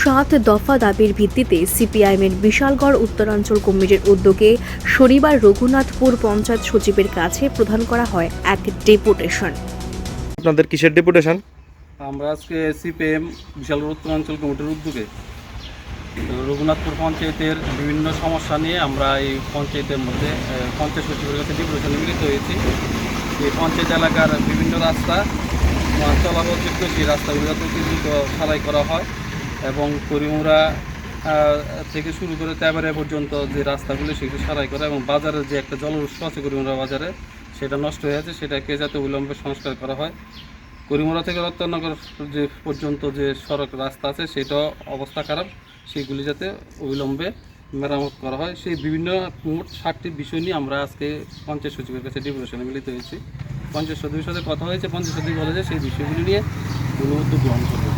সাত দফা দাবির ভিত্তিতে সিপিআইএমের বিশালগড় উত্তরাঞ্চল কমিটির উদ্যোগে শনিবার রঘুনাথপুর পঞ্চায়েত সচিবের কাছে প্রদান করা হয় এক ডেপুটেশন। আপনাদের কিসের ডেপুটেশন? আমরা আজকে সিপিএম বিশালগড় উত্তরাঞ্চল কমিটির উদ্যোগে রঘুনাথপুর পঞ্চায়েতের বিভিন্ন সমস্যা নিয়ে আমরা এই পঞ্চায়েতের মধ্যে পঞ্চায়েত সচিবের কাছে ডিপ্রেশনে মিলিত হয়েছি। এই পঞ্চায়েত এলাকার বিভিন্ন রাস্তা চলাচলযোগ্য সেই রাস্তাগুলো যাতে অতি দ্রুত সারাই করা হয়। এবং করিমুরা থেকে শুরু করে তেবারে পর্যন্ত যে রাস্তাগুলো সেগুলো সারাই করা এবং বাজারের যে একটা জল উৎস আছে করিমুরা বাজারে, সেটা নষ্ট হয়ে আছে, সেটাকে যাতে অবিলম্বে সংস্কার করা হয়। করিমোড়া থেকে রত্ননগর যে পর্যন্ত যে সড়ক রাস্তা আছে, সেটাও অবস্থা খারাপ। সেগুলি যাতে অবিলম্বে মেরামত করা হয়। সেই বিভিন্ন মোট ষাটটি বিষয় নিয়ে আমরা আজকে পঞ্চায়েত সচিবের কাছে ডেপুটেশনে মিলিত হয়েছি। পঞ্চায়েত সচিবের সাথে কথা হয়েছে, পঞ্চায়েত সচিব বলে যে সেই বিষয়গুলি নিয়ে কোনো গ্রহণ করবে